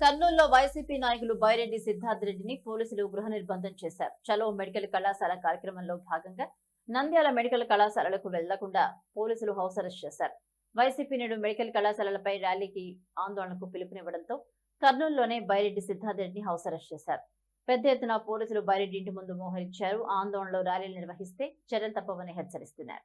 కర్నూలులో వైసీపీ నాయకులు బైరెడ్డి సిద్ధార్థ్ రెడ్డిని పోలీసులు గృహ నిర్బంధం చేశారు. చలో మెడికల్ కళాశాల కార్యక్రమంలో భాగంగా నంద్యాల మెడికల్ కళాశాలలకు వెళ్ళకుండా పోలీసులు హౌస్ అరెస్ట్ చేశారు. వైసీపీ నేడు మెడికల్ కళాశాలలపై ర్యాలీకి ఆందోళనకు పిలుపునివ్వడంతో కర్నూలులోనే బైరెడ్డి సిద్ధార్థ్ రెడ్డిని హౌస్ అరెస్ట్ చేశారు. పెద్ద ఎత్తున పోలీసులు బైరెడ్డి ఇంటి ముందు మోహరించారు. ఆందోళనలో ర్యాలీలు నిర్వహిస్తే చర్యలు తప్పవని హెచ్చరిస్తున్నారు.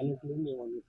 还们是没有问题。